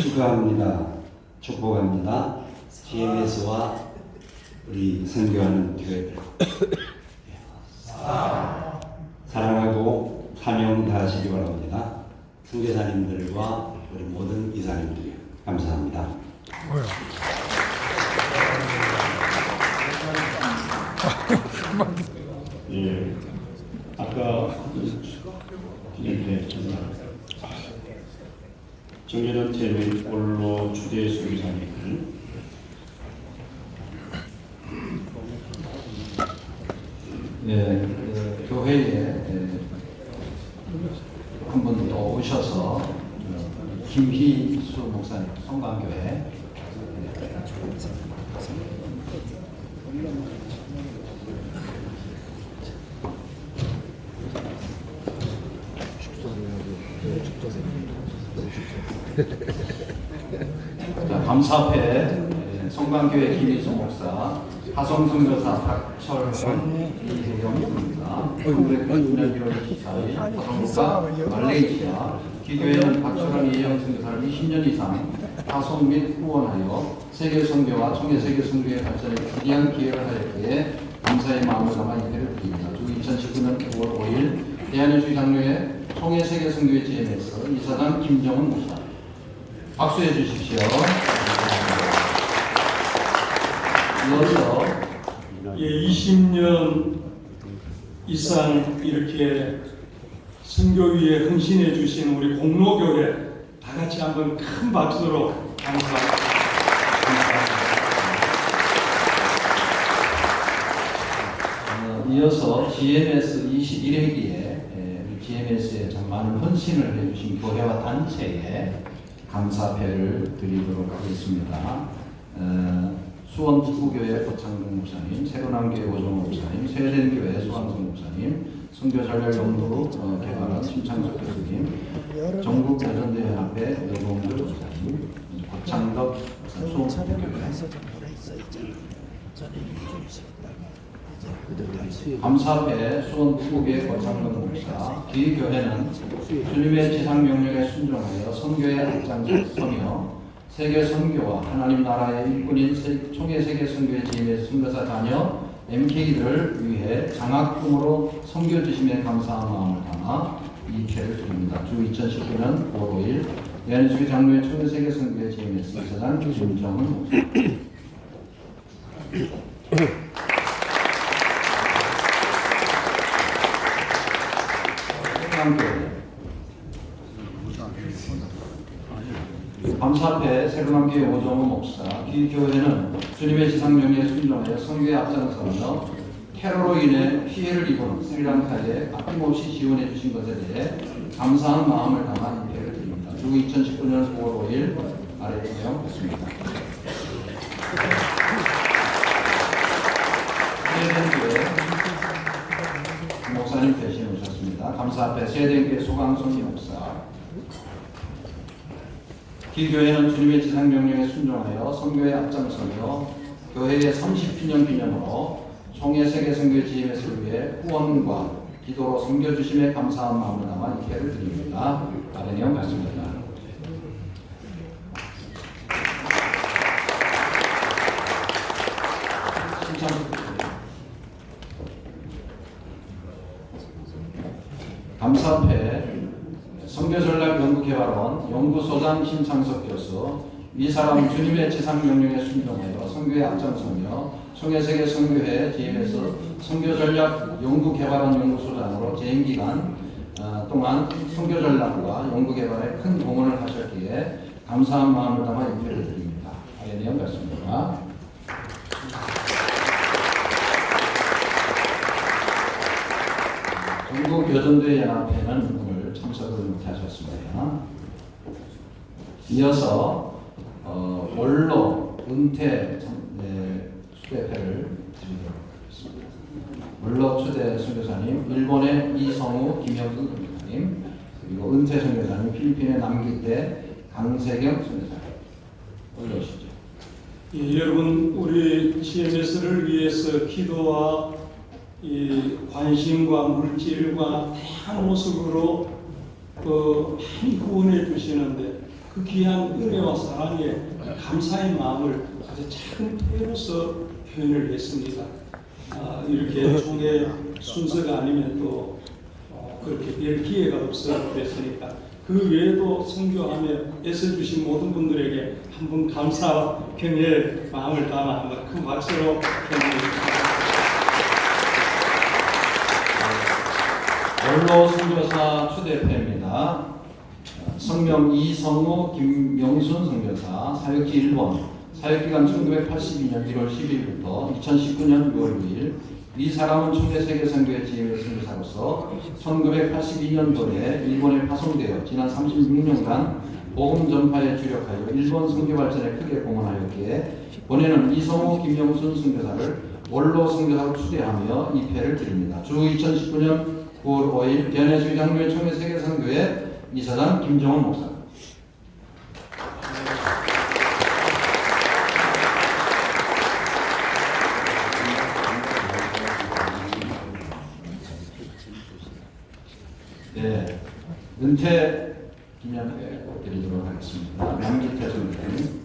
축하합니다. 축복합니다. GMS와 우리 선교하는 교회들 사랑하고 사명 다하시기 바랍니다. 선교사님들과 우리 모든 이사님들이요. 감사합니다. 예, 아까 정년한테 및 올로 주대 수기사님을 예, 그 교회에 한분더 오셔서 어, 김희수 목사님 성광교회. 자, 감사패 예, 성광교회 김희수 목사 하성선교사 박철원 이혜영 입니다. 1999년 1월 24일 하성교가 말레이시아 기교회는 박철원 이혜영 선교사를 20년 이상 파송 및 후원하여 세계 선교와 총회 세계 선교의 발전에 귀한 기회를 하였기에 감사의 마음을 담아 인사를 드립니다. 주 2019년 9월 5일 대한예수 장로회 총회 세계 선교회 GMS 이사장 김정은 목사 박수해 주십시오. 이어서 예, 20년 이상 이렇게 선교위에 헌신해 주신 우리 공로교회 다 같이 한번 큰 박수로 감사합니다. 어, 이어서 GMS 21회기에 GMS에 참 많은 헌신을 해주신 교회와 단체에 감사패를 드리도록 하겠습니다. 어, 수원 축구교회 고창동 목사님, 새로남교회 오종 목사님, 세련교회 수왕성 목사님, 선교전략연구 어, 개발한 심창석 교수님, 전국 여전대연합회 여봉주 목사님, 고창덕 수원 축구교회 감사회 수원 후국의 거창동 목사 기 교회는 주님의 지상 명령에 순종하여 선교에 앞장서며 세계 선교와 하나님 나라의 일꾼인 세- 총회 세계 선교의 지임의 선교사 자녀 MK들을 위해 장학금으로 선교 주심에 감사한 마음을 담아 이 죄를 드립니다. 주 2019년 5월 5일 대한민국 장로회 총회 세계 선교의 지임의 선교사장 김정은 목사 함께 감사패 새로남교회 오정호 목사 기 교회는 주님의 지상명령에 순종하여 선교에 앞장서며 테러로 인해 피해를 입은 스리랑카에 아낌없이 지원해 주신 것에 대해 감사한 마음을 담아 인계를 드립니다. 주 2019년 9월 5일 아래 내용 있습니다. 앞에 세den교회 소강성 목사 기교회는 주님의 지상 명령에 순종하여 선교에 앞장서며 교회의 30주년 기념으로 총회 세계 선교 GMS를 위해 후원과 기도로 선교 주심에 감사한 마음을 담아 이케를 드립니다. 내용 같습니다. 신청 감사패 선교전략연구개발원 신창석 교수 이 사람 주님의 지상 명령에 순종하여 선교에 앞장서며 총회세계 선교회 GM에서 선교 전략 연구 개발원 연구소장으로 재임 기간 어, 동안 선교 전략과 연구 개발에 큰 공헌을 하셨기에 감사한 마음을 담아 인표를 드립니다. 아래 내용 같습니다. 전국 여전대 연합회는 오늘 참석을 못하셨습니다. 이어서 어, 원로 은퇴 참- 네, 수대회를 드리도록 하겠습니다. 원로 초대 선교사님, 일본의 이성우 김영수 선교사님, 그리고 은퇴 선교사님, 필리핀의 남기대 강세경 선교사님 올려오시죠. 예, 여러분 우리 CMS를 위해서 기도와 이 관심과 물질과 다양한 모습으로 그 많이 후원해 주시는데 그 귀한 은혜와 사랑에 감사의 마음을 아주 작은 표현으로서 표현을 했습니다. 아, 이렇게 총회 순서가 아니면 또 어, 그렇게 별 기회가 없어 그랬으니까 그 외에도 선교하며 애써주신 모든 분들에게 한 번 감사와 경의의 마음을 담아 한번 큰 박수로 경의합니다. 원로 선교사 추대표입니다. 성명 이성우, 김명순 선교사, 사역지 1번, 사역기간 1982년 1월 12일부터 2019년 6월 2일, 이 사람은 총회 세계 선교회 지휘의 선교사로서 1982년도에 일본에 파송되어 지난 36년간 복음 전파에 주력하여 일본 선교 발전에 크게 공헌하였기에 본회는 이성우, 김영순 선교사를 원로 선교사로 추대하며 입회를 드립니다. 주 2019년 9월 5일 변해수 장로회 총회 세계 선교회 이사장 김정은 목사. 네, 은퇴 기념회 드리도록 하겠습니다. 남기태 선생님.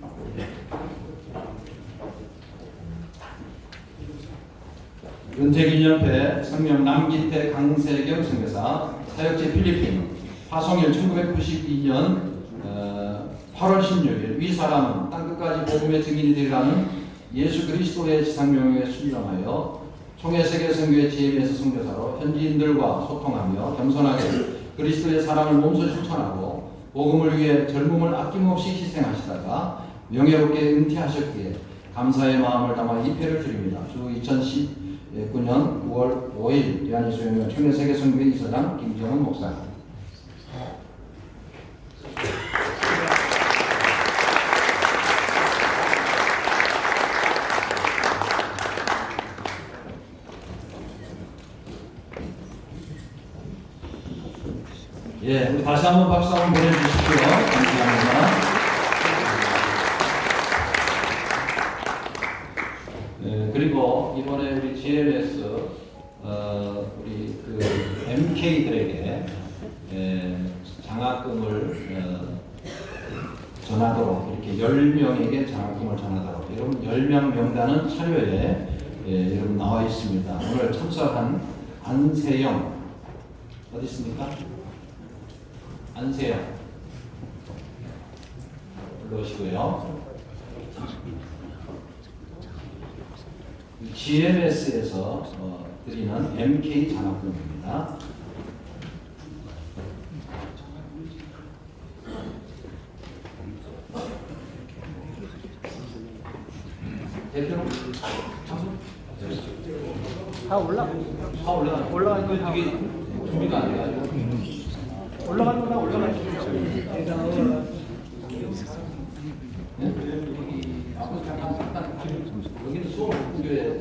은퇴 기념회 성명 남기태 강세경 선교사 사역지 필리핀 화성일 1992년 8월 16일 위 사람은 땅끝까지 복음의 증인이 되라는 예수 그리스도의 지상명에 순종하여 총회 세계 선교의 GM에서 선교사로 현지인들과 소통하며 겸손하게 그리스도의 사랑을 몸소 실천하고 복음을 위해 젊음을 아낌없이 희생하시다가 명예롭게 은퇴하셨기에 감사의 마음을 담아 입회를 드립니다. 주 2019년 9월 5일 대한예수연맹 총회 세계 선교회 이사장 김정은 목사. 예, 우리 다시 한번 박수 한번 보내주십시오. 감사합니다. 예, 그리고 이번에 우리 GLS 어, 우리 그 MK들에게 예, 장학금을 어, 전하도록 이렇게 10명에게 장학금을 전하도록 여러분 10명 명단은 차료에 예, 여러분 나와 있습니다. 오늘 참석한 안세영 어디 있습니까? 안세영 불러오시고요. GMS에서 어, 드리는 MK 장학금입니다. 대표는 다 올라 다 올라가 올라가는 거 이게 준비가 안 돼가지고 올라가는 거다 올라가. 네? 여기 앞으로 잠깐 잠깐 여기는 수업 공교에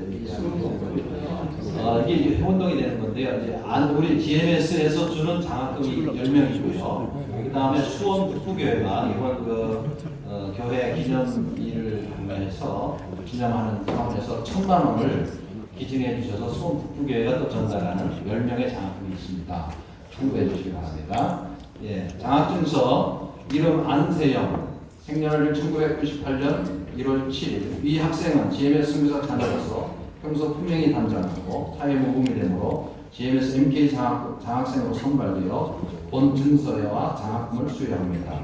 아 이게 회원동이 되는 건데요. 이제 안 우리 GMS에서 주는 장학금이 10명이고요. 그 다음에 수원 북부교회가 이번 그 어, 교회 기념일을 해서 기념하는 차원에서 천만 원을 기증해 주셔서 수원 북부교회가 또 전달하는 10명의 장학금이 있습니다. 참고해 주시기 바랍니다. 예, 장학증서 이름 안세영 생년월일 1998년 1월 7일 이 학생은 GMS 승비사 자녀로서 평소 분명히 단장하고 타의 모범이 되므로 GMS MK 장학, 장학생으로 선발되어 본 증서와 장학금을 수여합니다.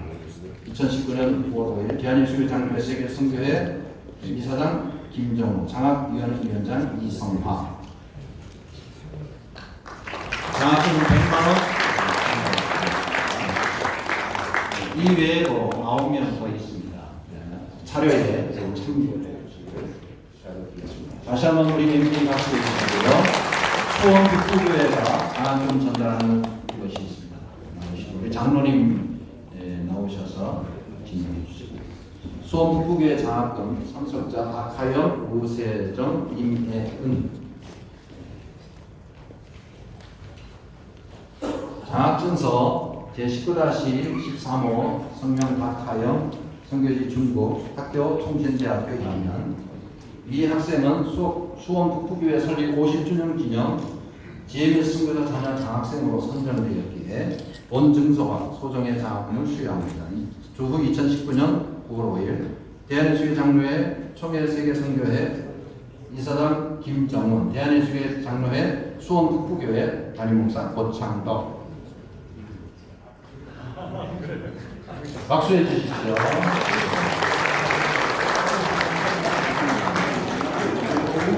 2019년 9월 5일 대한예수교 장로회 세계 선교회 이사장 김정우 장학위원장 이성화 장학금은 100만 원 이외에도 9명 더 있습니다. 네. 참고해 주시길 바라겠습니다. 다시 한번 우리 MT 박수 해주시고요. 수원 북부교회가 장학금 전달하는 것이 있습니다. 우리 장로님 예, 나오셔서 진행해 주시고 수원 북부교회 장학금 참석자 박하영, 우세정, 임혜은 장학증서 제19-13호 성명 박하영 성교지 중국 학교 총신대학교 2학년 이 학생은 수, 수원 북부교회 설립 50주년 기념 GMS 선교사 자녀 장학생으로 선정되었기에 본 증서와 소정의 장학금을 수여합니다. 이 주후 2019년 9월 5일 대한예수교 장로회 총회 세계 선교회 이사장 김정훈 대한예수교 장로회 수원특부교회 담임 목사 고창덕 박수해 주십시오.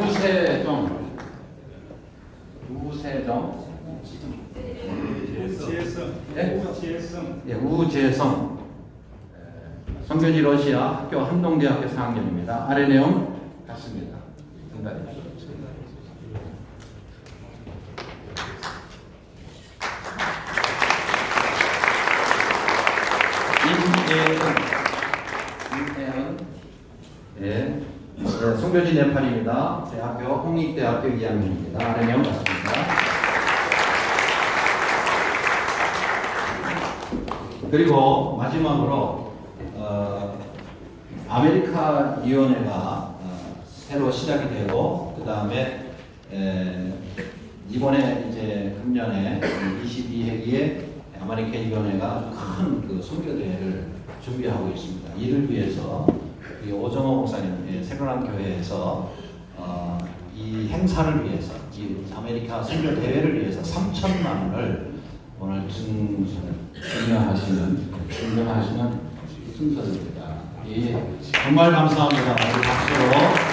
우세정 우세정 네? 예, 우재성 에, 성교지 러시아 학교 한동대학교 4학년입니다. 아래 내용 같습니다. 응답해 주십시오. 임혜은 임혜은 예, 예, 송교지 네팔입니다. 대학교 홍익대학교 2학년입니다. 아래 내용 같습니다. 그리고 마지막으로 어, 아메리카 위원회가 어, 새로 시작이 되고 그 다음에 이번에 이제 금년에 22회기에 아메리카 위원회가 큰 그 선교 대회를 준비하고 있습니다. 이를 위해서 이 오정호 목사님 예, 새로운 교회에서 어, 이 행사를 위해서 이 아메리카 선교 대회를 위해서 3천만 원을 오늘 증, 증명하시는, 증명하시는 순서입니다. 예, 정말 감사합니다. 박수로